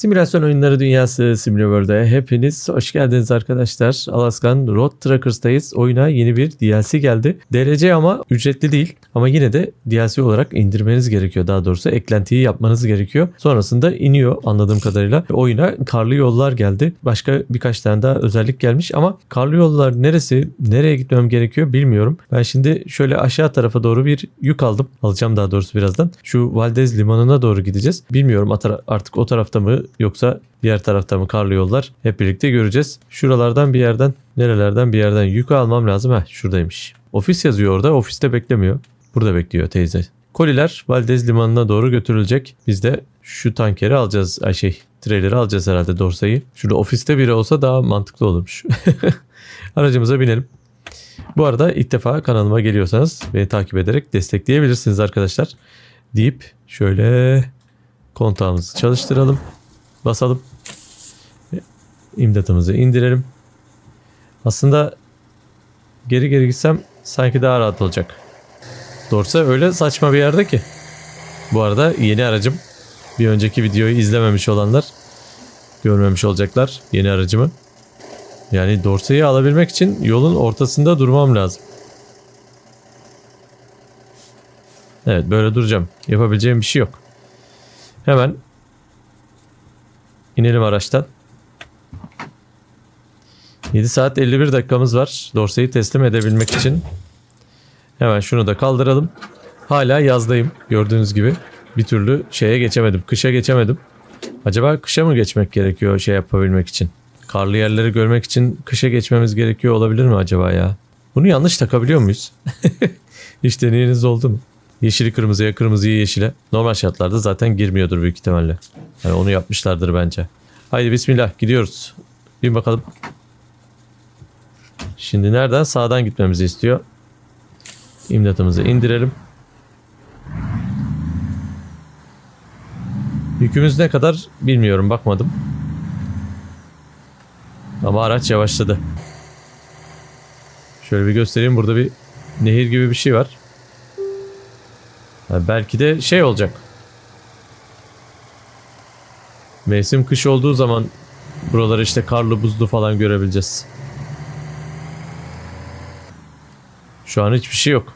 Simülasyon oyunları dünyası SimulaWorld'e hepiniz hoş geldiniz arkadaşlar. Alaskan Road Truckers'tayız. Oyuna yeni bir DLC geldi. DLC ama ücretli değil. Ama yine de DLC olarak indirmeniz gerekiyor. Daha doğrusu eklentiyi yapmanız gerekiyor. Sonrasında iniyor anladığım kadarıyla. Oyuna karlı yollar geldi. Başka birkaç tane daha özellik gelmiş ama karlı yollar neresi, nereye gitmem gerekiyor bilmiyorum. Ben şimdi şöyle aşağı tarafa doğru bir yük aldım. Alacağım daha doğrusu birazdan. Şu Valdez Limanı'na doğru gideceğiz. Bilmiyorum artık o tarafta mı yoksa diğer tarafta mı karlı yollar hep birlikte göreceğiz. Şuralardan bir yerden nerelerden bir yerden yük almam lazım. Heh şuradaymış. Ofis yazıyor orada. Ofiste beklemiyor. Burada bekliyor teyze. Koliler Valdez Limanı'na doğru götürülecek. Biz de şu tankeri alacağız. Ay şey trailer'ı alacağız herhalde Dorsa'yı. Şurada ofiste biri olsa daha mantıklı olurmuş. Aracımıza binelim. Bu arada ilk defa kanalıma geliyorsanız beni takip ederek destekleyebilirsiniz arkadaşlar. Deyip şöyle kontağımızı çalıştıralım. Basalım. İmdatımızı indirelim. Aslında geri geri gitsem sanki daha rahat olacak. Dorsa öyle saçma bir yerde ki. Bu arada yeni aracım. Bir önceki videoyu izlememiş olanlar görmemiş olacaklar yeni aracımı. Yani Dorsa'yı alabilmek için yolun ortasında durmam lazım. Evet böyle duracağım. Yapabileceğim bir şey yok. Hemen inelim araçtan. 7 saat 51 dakikamız var. Dorsayı teslim edebilmek için. Hemen şunu da kaldıralım. Hala yazdayım gördüğünüz gibi. Bir türlü şeye geçemedim. Kışa geçemedim. Acaba kışa mı geçmek gerekiyor şey yapabilmek için? Karlı yerleri görmek için kışa geçmemiz gerekiyor olabilir mi acaba ya? Bunu yanlış takabiliyor muyuz? Hiç deneyiniz oldu mu? Yeşili kırmızıya, kırmızıyı yeşile. Normal şartlarda zaten girmiyordur büyük ihtimalle. Yani onu yapmışlardır bence. Haydi bismillah gidiyoruz. Bir bakalım. Şimdi nereden? Sağdan gitmemizi istiyor. İmdatımızı indirelim. Yükümüz ne kadar bilmiyorum bakmadım. Ama araç yavaşladı. Şöyle bir göstereyim. Burada bir nehir gibi bir şey var. Belki de şey olacak. Mevsim kış olduğu zaman buraları işte karlı buzlu falan görebileceğiz. Şu an hiçbir şey yok.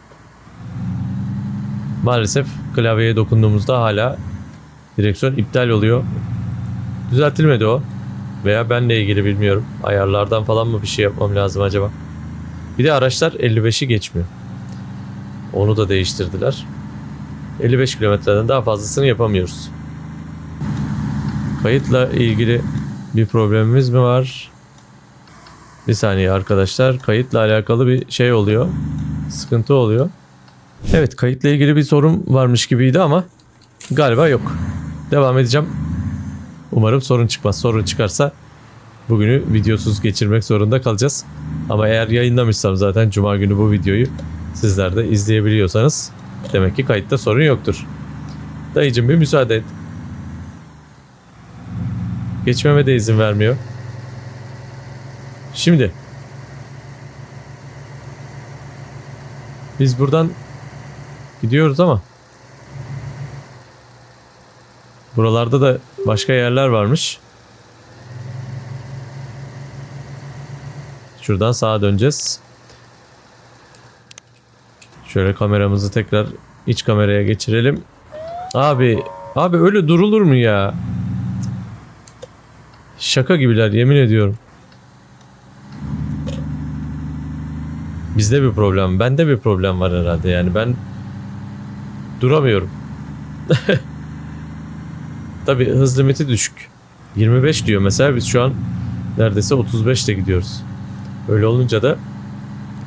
Maalesef klavyeye dokunduğumuzda hala direksiyon iptal oluyor. Düzeltilmedi o. Veya benle ilgili bilmiyorum. Ayarlardan falan mı bir şey yapmam lazım acaba? Bir de araçlar 55'i geçmiyor. Onu da değiştirdiler. 55 kilometreden daha fazlasını yapamıyoruz. Kayıtla ilgili bir problemimiz mi var? Bir saniye arkadaşlar. Kayıtla alakalı bir şey oluyor. Sıkıntı oluyor. Evet kayıtla ilgili bir sorun varmış gibiydi ama galiba yok. Devam edeceğim. Umarım sorun çıkmaz. Sorun çıkarsa bugünü videosuz geçirmek zorunda kalacağız. Ama eğer yayınlamışsam zaten cuma günü bu videoyu sizler de izleyebiliyorsanız demek ki kayıtta sorun yoktur. Dayıcım bir müsaade et. Geçmeme de izin vermiyor. Şimdi biz buradan gidiyoruz ama buralarda da başka yerler varmış. Şuradan sağa döneceğiz. Şöyle kameramızı tekrar iç kameraya geçirelim. Abi, abi öyle durulur mu ya? Şaka gibiler yemin ediyorum. Bizde bir problem, bende bir problem var herhalde yani ben duramıyorum. Tabi hız limiti düşük. 25 diyor mesela biz şu an neredeyse 35 ile gidiyoruz. Öyle olunca da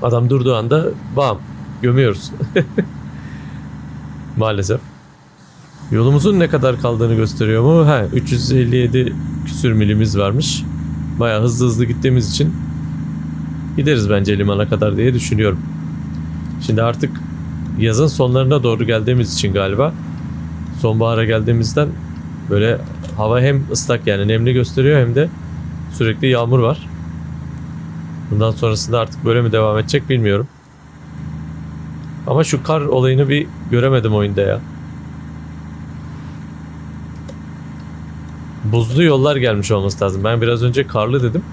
adam durduğu anda bam gömüyoruz. Maalesef. Yolumuzun ne kadar kaldığını gösteriyor mu? Ha 357 küsür milimiz varmış. Baya hızlı hızlı gittiğimiz için gideriz bence limana kadar diye düşünüyorum. Şimdi artık yazın sonlarına doğru geldiğimiz için galiba sonbahara geldiğimizden böyle hava hem ıslak yani nemli gösteriyor hem de sürekli yağmur var. Bundan sonrasında artık böyle mi devam edecek bilmiyorum. Ama şu kar olayını bir göremedim oyunda ya. buzlu yollar gelmiş olması lazım. Ben biraz önce karlı dedim.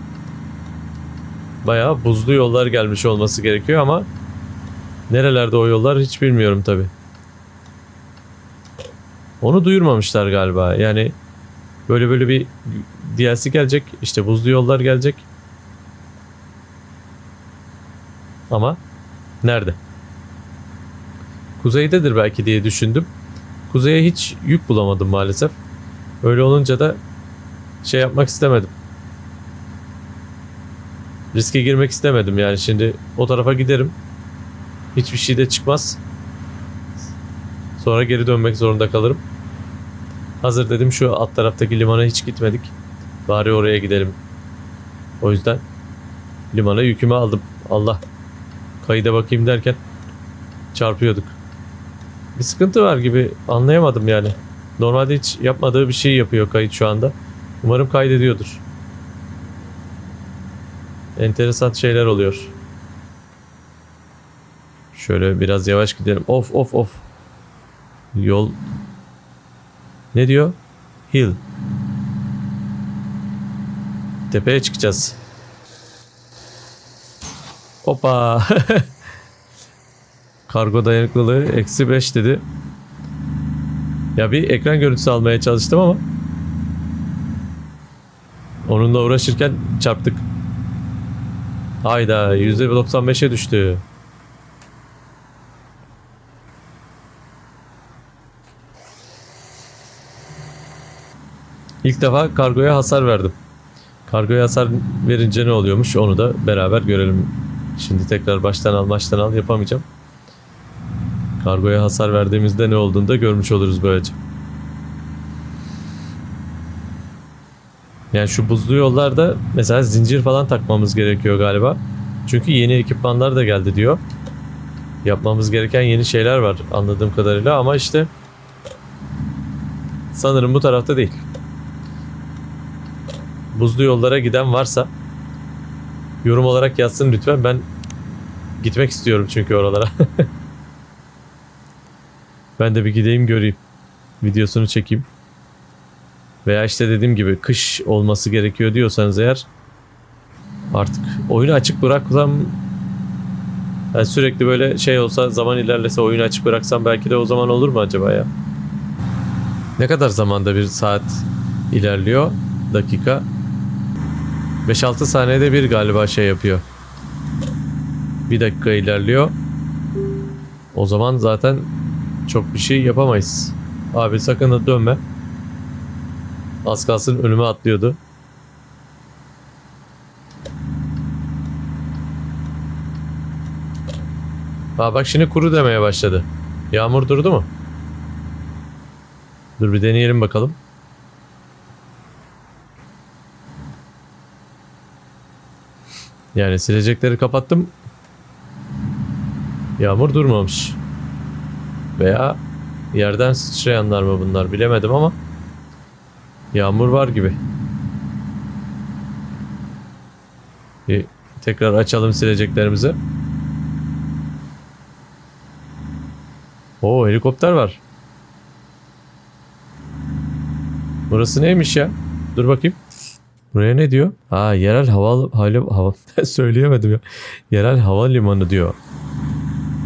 Bayağı buzlu yollar gelmiş olması gerekiyor ama nerelerde o yollar hiç bilmiyorum tabi. Onu duyurmamışlar galiba. Yani böyle böyle bir DLC gelecek. işte buzlu yollar gelecek. Ama nerede? Kuzeydedir belki diye düşündüm. Kuzeye hiç yük bulamadım maalesef. Öyle olunca da şey yapmak istemedim. Riske girmek istemedim yani şimdi o tarafa giderim. Hiçbir şey de çıkmaz. Sonra geri dönmek zorunda kalırım. Hazır dedim şu alt taraftaki limana hiç gitmedik. Bari oraya gidelim. O yüzden limana yükümü aldım. Allah. Kayıda bakayım derken çarpıyorduk. Bir sıkıntı var gibi anlayamadım yani. Normalde hiç yapmadığı bir şey yapıyor kayıt şu anda. Umarım kaydediyordur. Enteresan şeyler oluyor. Şöyle biraz yavaş gidelim. Of of of. Yol ne diyor? Hill. Tepeye çıkacağız. Hoppa. Kargo dayanıklılığı eksi 5 dedi. Ya bir ekran görüntüsü almaya çalıştım ama onunla uğraşırken çarptık. Hayda %95'e düştü. İlk defa kargoya hasar verdim. Kargoya hasar verince ne oluyormuş onu da beraber görelim. Şimdi tekrar baştan al baştan al yapamayacağım. Kargoya hasar verdiğimizde ne olduğunu da görmüş oluruz böylece. Yani şu buzlu yollarda mesela zincir falan takmamız gerekiyor galiba. Çünkü yeni ekipmanlar da geldi diyor. Yapmamız gereken yeni şeyler var anladığım kadarıyla ama işte sanırım bu tarafta değil. Buzlu yollara giden varsa yorum olarak yazsın lütfen. Ben gitmek istiyorum çünkü oralara. ben de bir gideyim göreyim. Videosunu çekeyim. Veya işte dediğim gibi kış olması gerekiyor diyorsanız eğer artık oyunu açık bıraksam yani sürekli böyle şey olsa zaman ilerlese oyunu açık bıraksam belki de o zaman olur mu acaba ya? Ne kadar zamanda bir saat ilerliyor? Dakika. 5-6 saniyede bir galiba şey yapıyor. Bir dakika ilerliyor. O zaman zaten çok bir şey yapamayız. Abi sakın dönme. Az kalsın önüme atlıyordu. Aa bak şimdi kuru demeye başladı. Yağmur durdu mu? Dur bir deneyelim bakalım. Yani silecekleri kapattım. Yağmur durmamış. Veya yerden sıçrayanlar mı bunlar bilemedim ama yağmur var gibi. Bir tekrar açalım sileceklerimizi. Oo helikopter var. Burası neymiş ya? Dur bakayım. Buraya ne diyor? Aa yerel hava hava, hava söyleyemedim ya. Yerel havalimanı diyor.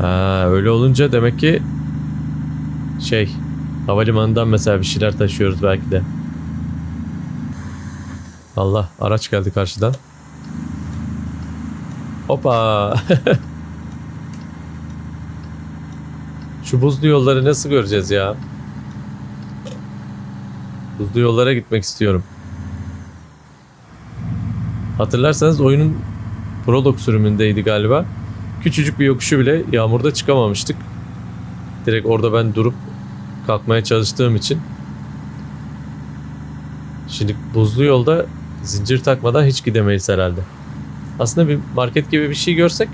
Ha öyle olunca demek ki şey havalimanından mesela bir şeyler taşıyoruz belki de. Allah araç geldi karşıdan. Hoppa. Şu buzlu yolları nasıl göreceğiz ya? Buzlu yollara gitmek istiyorum. Hatırlarsanız oyunun prolog sürümündeydi galiba. Küçücük bir yokuşu bile yağmurda çıkamamıştık. Direkt orada ben durup kalkmaya çalıştığım için. Şimdi buzlu yolda zincir takmadan hiç gidemeyiz herhalde. Aslında bir market gibi bir şey görsek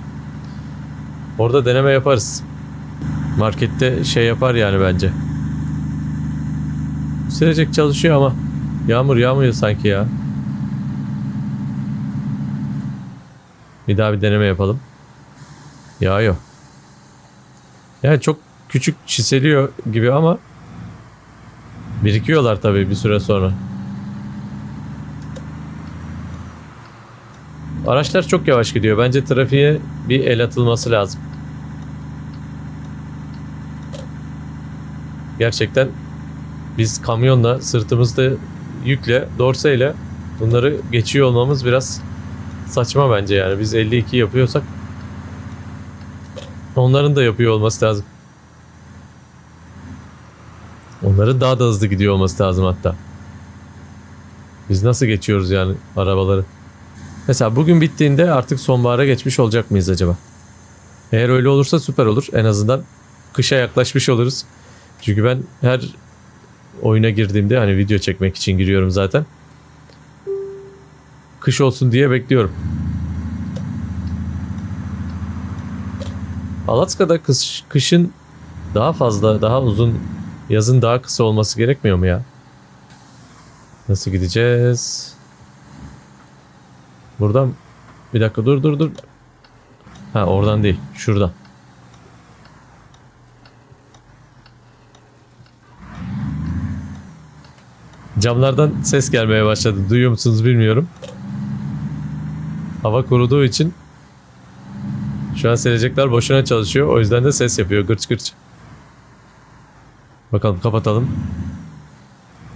orada deneme yaparız. Markette şey yapar yani bence. Silecek çalışıyor ama yağmur yağmıyor sanki ya. Bir daha bir deneme yapalım. Yağıyor. Yani çok küçük çiseliyor gibi ama birikiyorlar tabii bir süre sonra. Araçlar çok yavaş gidiyor. Bence trafiğe bir el atılması lazım. Gerçekten biz kamyonla sırtımızda yükle, dorseyle bunları geçiyor olmamız biraz saçma bence yani. Biz 52 yapıyorsak onların da yapıyor olması lazım. Onların daha da hızlı gidiyor olması lazım hatta. Biz nasıl geçiyoruz yani arabaları? Mesela bugün bittiğinde artık sonbahara geçmiş olacak mıyız acaba? Eğer öyle olursa süper olur. En azından kışa yaklaşmış oluruz. Çünkü ben her oyuna girdiğimde hani video çekmek için giriyorum zaten. Kış olsun diye bekliyorum. Alaska'da kış, kışın daha fazla, daha uzun, yazın daha kısa olması gerekmiyor mu ya? Nasıl gideceğiz? Buradan bir dakika dur dur dur. Ha oradan değil, şuradan. Camlardan ses gelmeye başladı. Duyuyor musunuz bilmiyorum. Hava kuruduğu için şu an silecekler boşuna çalışıyor. O yüzden de ses yapıyor gırç gırç. Bakalım kapatalım.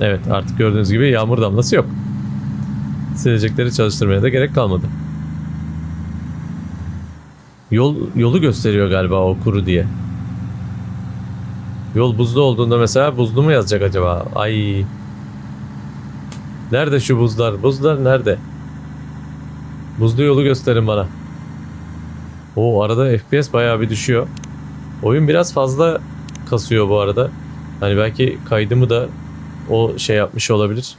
Evet artık gördüğünüz gibi yağmur damlası yok. Silecekleri çalıştırmaya da gerek kalmadı. Yol yolu gösteriyor galiba o kuru diye. Yol buzlu olduğunda mesela buzlu mu yazacak acaba? Ay. Nerede şu buzlar? Buzlar nerede? Buzlu yolu gösterin bana. O arada FPS bayağı bir düşüyor. Oyun biraz fazla kasıyor bu arada. Hani belki kaydımı da o şey yapmış olabilir.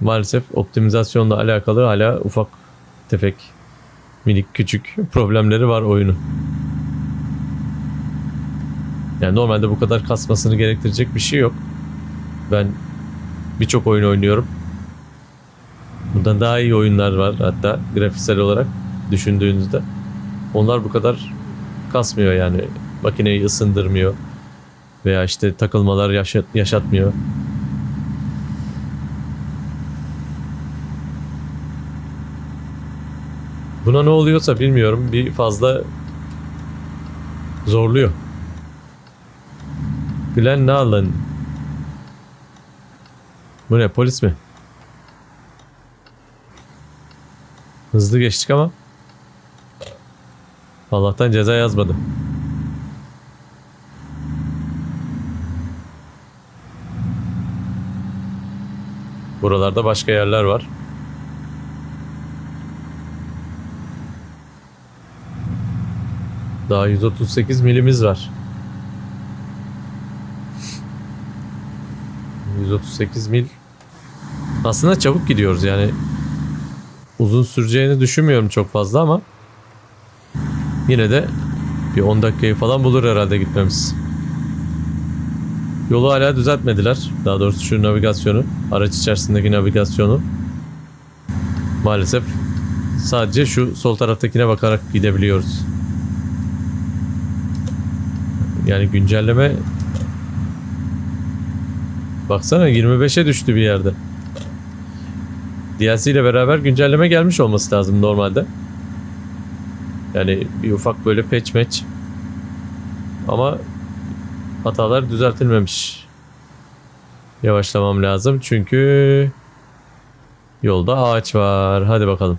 Maalesef optimizasyonla alakalı hala ufak tefek minik küçük problemleri var oyunun. Yani normalde bu kadar kasmasını gerektirecek bir şey yok. Ben birçok oyun oynuyorum. Bundan daha iyi oyunlar var hatta grafiksel olarak düşündüğünüzde. Onlar bu kadar kasmıyor yani. Makineyi ısındırmıyor. Veya işte takılmalar yaşat, yaşatmıyor. Buna ne oluyorsa bilmiyorum. Bir fazla zorluyor. Glen Nalan. Bu ne polis mi? Hızlı geçtik ama Allah'tan ceza yazmadı. Buralarda başka yerler var. Daha 138 milimiz var. 138 mil. Aslında çabuk gidiyoruz yani. Uzun süreceğini düşünmüyorum çok fazla ama yine de bir 10 dakikayı falan bulur herhalde gitmemiz. Yolu hala düzeltmediler. Daha doğrusu şu navigasyonu, araç içerisindeki navigasyonu. Maalesef sadece şu sol taraftakine bakarak gidebiliyoruz. Yani güncelleme Baksana 25'e düştü bir yerde. DLC ile beraber güncelleme gelmiş olması lazım normalde. Yani bir ufak böyle patch match. Ama hatalar düzeltilmemiş. Yavaşlamam lazım çünkü yolda ağaç var. Hadi bakalım.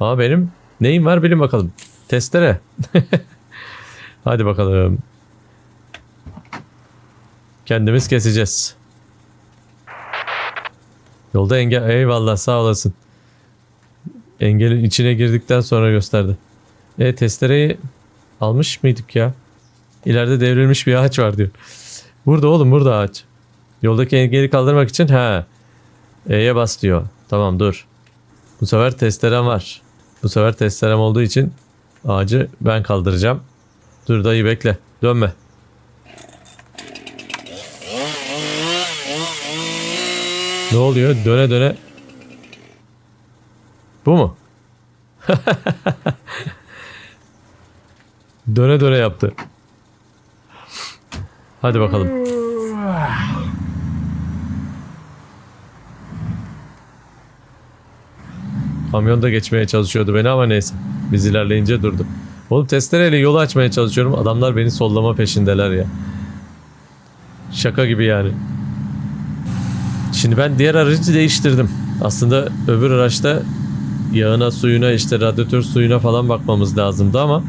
Aa benim neyim var bilin bakalım. Testere. Hadi bakalım. Kendimiz keseceğiz. Yolda engel... Eyvallah sağ olasın. Engelin içine girdikten sonra gösterdi. E testereyi almış mıydık ya? İleride devrilmiş bir ağaç var diyor. Burada oğlum burada ağaç. Yoldaki engeli kaldırmak için ha. E'ye bas diyor. Tamam dur. Bu sefer testerem var. Bu sefer testerem olduğu için ağacı ben kaldıracağım. Dur dayı bekle. Dönme. Ne oluyor? Döne döne. Bu mu? döne döne yaptı. Hadi bakalım. Kamyon da geçmeye çalışıyordu beni ama neyse. Biz ilerleyince durdu. Oğlum testereyle yolu açmaya çalışıyorum. Adamlar beni sollama peşindeler ya. Şaka gibi yani. Şimdi ben diğer aracı değiştirdim. Aslında öbür araçta yağına, suyuna, işte radyatör suyuna falan bakmamız lazımdı ama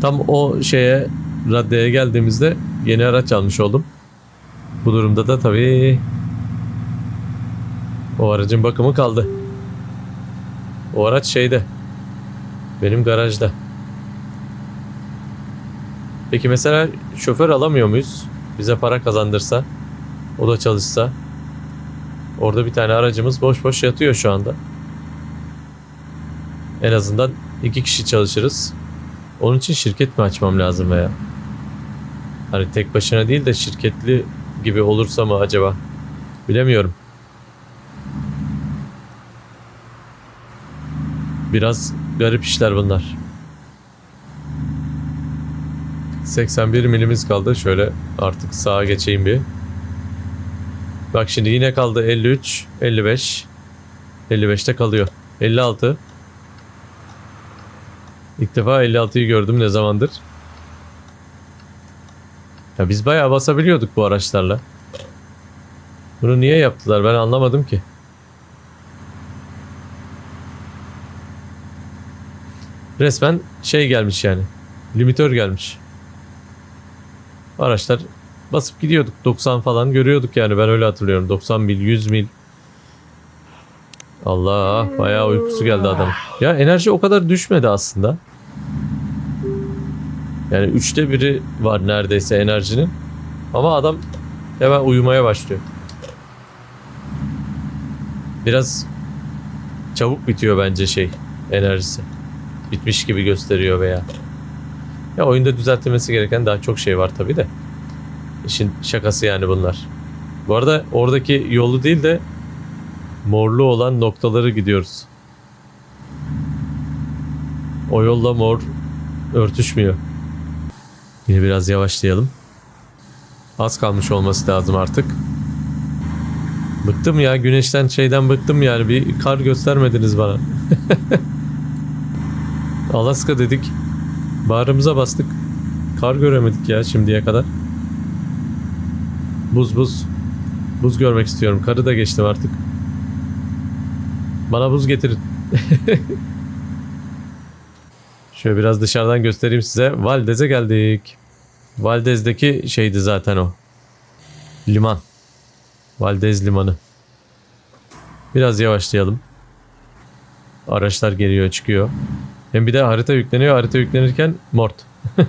tam o şeye raddeye geldiğimizde yeni araç almış oldum. Bu durumda da tabii o aracın bakımı kaldı. O araç şeyde. Benim garajda. Peki mesela şoför alamıyor muyuz? Bize para kazandırsa, o da çalışsa. Orada bir tane aracımız boş boş yatıyor şu anda. En azından iki kişi çalışırız. Onun için şirket mi açmam lazım veya? Hani tek başına değil de şirketli gibi olursa mı acaba? Bilemiyorum. Biraz garip işler bunlar. 81 milimiz kaldı. Şöyle artık sağa geçeyim bir. Bak şimdi yine kaldı 53, 55. 55'te kalıyor. 56. İlk defa 56'yı gördüm ne zamandır. Ya biz bayağı basabiliyorduk bu araçlarla. Bunu niye yaptılar ben anlamadım ki. Resmen şey gelmiş yani. Limitör gelmiş. Araçlar basıp gidiyorduk. 90 falan görüyorduk yani ben öyle hatırlıyorum. 90 mil, 100 mil. Allah bayağı uykusu geldi adam. Ya enerji o kadar düşmedi aslında. Yani üçte biri var neredeyse enerjinin. Ama adam hemen uyumaya başlıyor. Biraz çabuk bitiyor bence şey enerjisi. Bitmiş gibi gösteriyor veya. Ya oyunda düzeltilmesi gereken daha çok şey var tabi de. İşin şakası yani bunlar. Bu arada oradaki yolu değil de morlu olan noktaları gidiyoruz. O yolla mor örtüşmüyor. Yine biraz yavaşlayalım. Az kalmış olması lazım artık. Bıktım ya güneşten şeyden bıktım yani bir kar göstermediniz bana. Alaska dedik. Bağrımıza bastık. Kar göremedik ya şimdiye kadar. Buz buz. Buz görmek istiyorum. Karı da geçtim artık. Bana buz getirin. Şöyle biraz dışarıdan göstereyim size. Valdez'e geldik. Valdez'deki şeydi zaten o. Liman. Valdez limanı. Biraz yavaşlayalım. Araçlar geliyor çıkıyor. Hem bir de harita yükleniyor. Harita yüklenirken mort.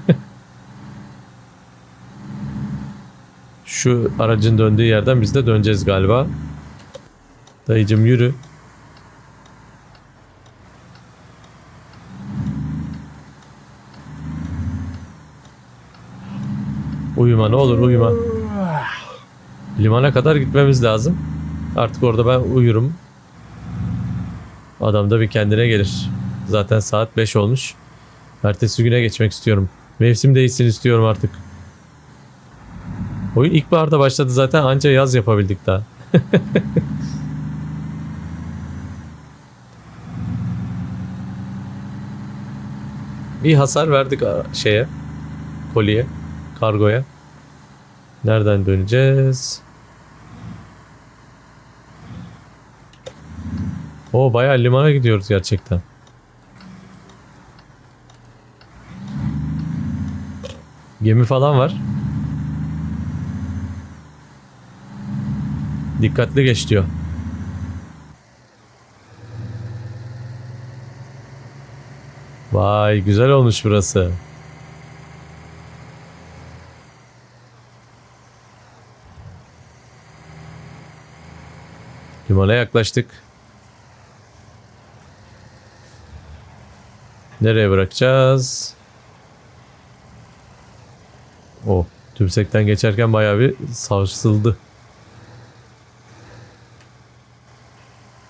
Şu aracın döndüğü yerden biz de döneceğiz galiba. Dayıcım yürü. Uyuma ne olur uyuma. Limana kadar gitmemiz lazım. Artık orada ben uyurum. Adam da bir kendine gelir. Zaten saat 5 olmuş. Ertesi güne geçmek istiyorum. Mevsim değişsin istiyorum artık. Oyun ilkbaharda başladı zaten anca yaz yapabildik daha. bir hasar verdik şeye. Koliye. Kargoya. Nereden döneceğiz? O bayağı limana gidiyoruz gerçekten. Gemi falan var. Dikkatli geç diyor. Vay güzel olmuş burası. Limana yaklaştık. Nereye bırakacağız? O tümsekten geçerken bayağı bir sarsıldı.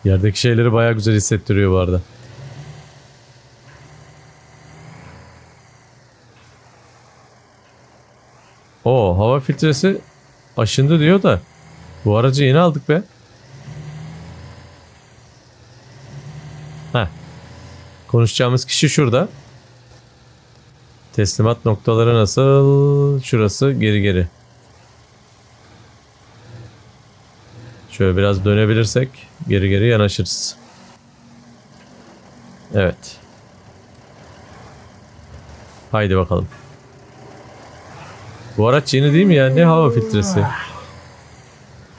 Yerdeki şeyleri bayağı güzel hissettiriyor bu arada. O hava filtresi aşındı diyor da bu aracı yeni aldık be. Konuşacağımız kişi şurada. Teslimat noktaları nasıl? Şurası geri geri. Şöyle biraz dönebilirsek geri geri yanaşırız. Evet. Haydi bakalım. Bu araç yeni değil mi ya? Ne hava filtresi?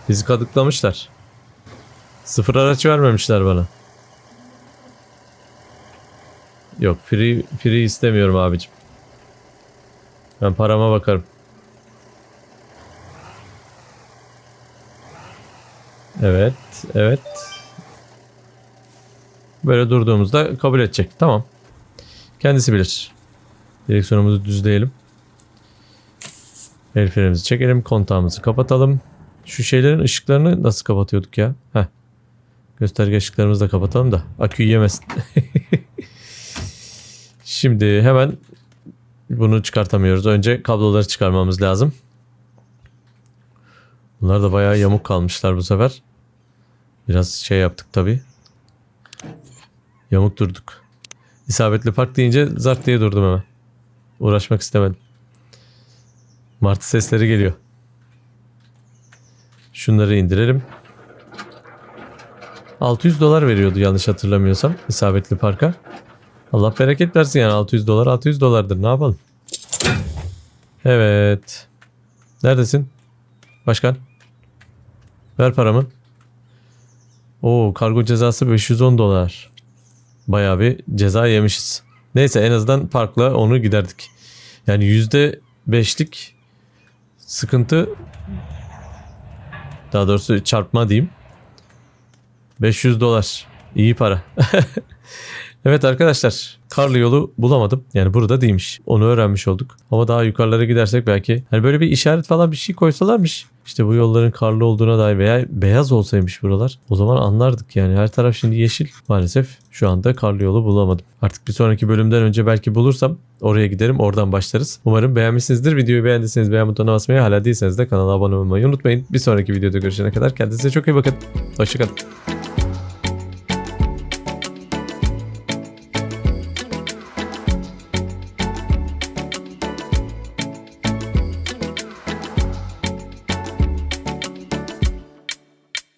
Bizi kadıklamışlar. Sıfır araç vermemişler bana. Yok free, free istemiyorum abicim. Ben parama bakarım. Evet, evet. Böyle durduğumuzda kabul edecek. Tamam. Kendisi bilir. Direksiyonumuzu düzleyelim. El frenimizi çekelim. Kontağımızı kapatalım. Şu şeylerin ışıklarını nasıl kapatıyorduk ya? Heh. Gösterge ışıklarımızı da kapatalım da aküyü yemesin. Şimdi hemen bunu çıkartamıyoruz. Önce kabloları çıkarmamız lazım. Bunlar da bayağı yamuk kalmışlar bu sefer. Biraz şey yaptık tabi. Yamuk durduk. İsabetli park deyince zart diye durdum hemen. Uğraşmak istemedim. Martı sesleri geliyor. Şunları indirelim. 600 dolar veriyordu yanlış hatırlamıyorsam isabetli parka. Allah bereket versin yani 600 dolar 600 dolardır ne yapalım. Evet. Neredesin? Başkan. Ver paramı. Oo kargo cezası 510 dolar. Bayağı bir ceza yemişiz. Neyse en azından parkla onu giderdik. Yani yüzde beşlik sıkıntı daha doğrusu çarpma diyeyim. 500 dolar. İyi para. evet arkadaşlar. Karlı yolu bulamadım. Yani burada değilmiş. Onu öğrenmiş olduk. Ama daha yukarılara gidersek belki hani böyle bir işaret falan bir şey koysalarmış. İşte bu yolların karlı olduğuna dair veya beyaz olsaymış buralar. O zaman anlardık yani. Her taraf şimdi yeşil. Maalesef şu anda karlı yolu bulamadım. Artık bir sonraki bölümden önce belki bulursam oraya giderim. Oradan başlarız. Umarım beğenmişsinizdir. Videoyu beğendiyseniz beğen butonuna basmayı hala değilseniz de kanala abone olmayı unutmayın. Bir sonraki videoda görüşene kadar kendinize çok iyi bakın. Hoşçakalın.